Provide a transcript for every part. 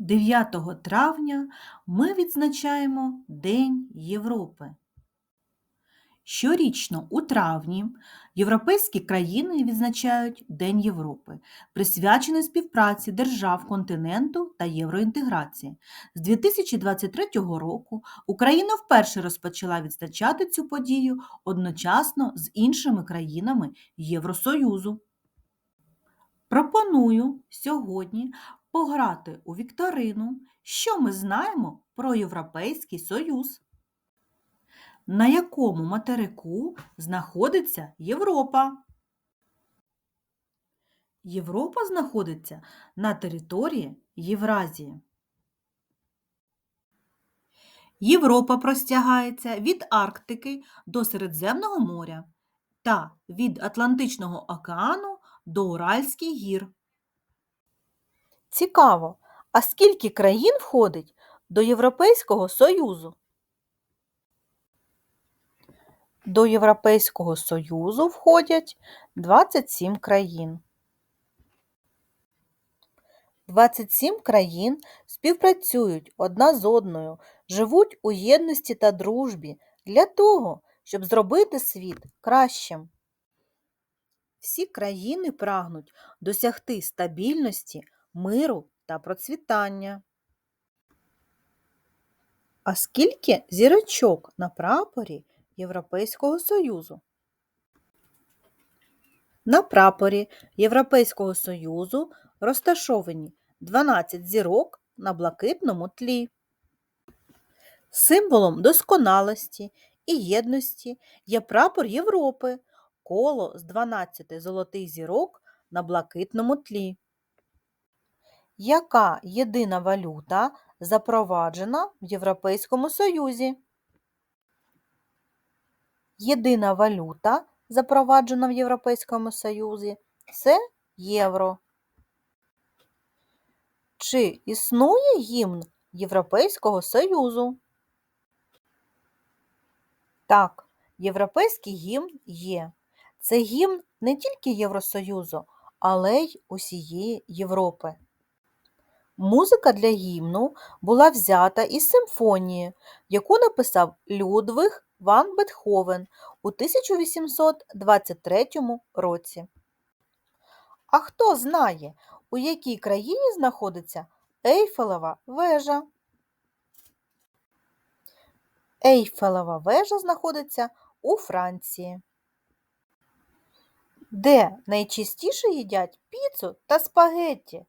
9 травня ми відзначаємо День Європи. Щорічно у травні європейські країни відзначають День Європи, присвячений співпраці держав континенту та євроінтеграції. З 2023 року Україна вперше розпочала відзначати цю подію одночасно з іншими країнами Євросоюзу. Пропоную сьогодні пограти у вікторину, що ми знаємо про Європейський Союз. На якому материку знаходиться Європа? Європа знаходиться на території Євразії. Європа простягається від Арктики до Середземного моря та від Атлантичного океану до Уральських гір. Цікаво, а скільки країн входить до Європейського Союзу? До Європейського Союзу входять 27 країн. 27 країн співпрацюють одна з одною, живуть у єдності та дружбі для того, щоб зробити світ кращим. Всі країни прагнуть досягти стабільності, миру та процвітання. А скільки зірочок на прапорі Європейського Союзу? На прапорі Європейського Союзу розташовані 12 зірок на блакитному тлі. Символом досконалості і єдності є прапор Європи, коло з 12 золотих зірок на блакитному тлі. Яка єдина валюта запроваджена в Європейському Союзі? Єдина валюта, запроваджена в Європейському Союзі, це євро. Чи існує гімн Європейського Союзу? Так, європейський гімн є. Це гімн не тільки Євросоюзу, але й усієї Європи. Музика для гімну була взята із симфонії, яку написав Людвиг ван Бетховен у 1823 році. А хто знає, у якій країні знаходиться Ейфелева вежа? Ейфелева вежа знаходиться у Франції. Де найчастіше їдять піцу та спагетті?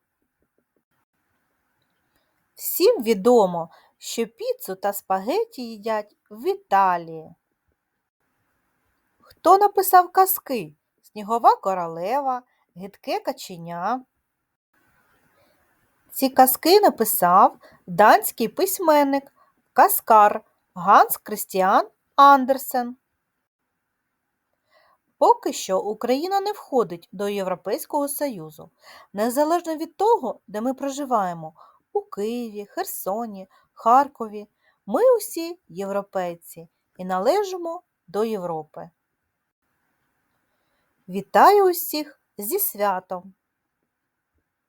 Всім відомо, що піцу та спагетті їдять в Італії. Хто написав казки? Снігова королева, гидке каченя. Ці казки написав данський письменник Каскар Ганс Крістіан Андерсен. Поки що Україна не входить до Європейського Союзу, незалежно від того, де ми проживаємо у Києві, Херсоні, Харкові. Ми усі європейці і належимо до Європи. Вітаю усіх зі святом!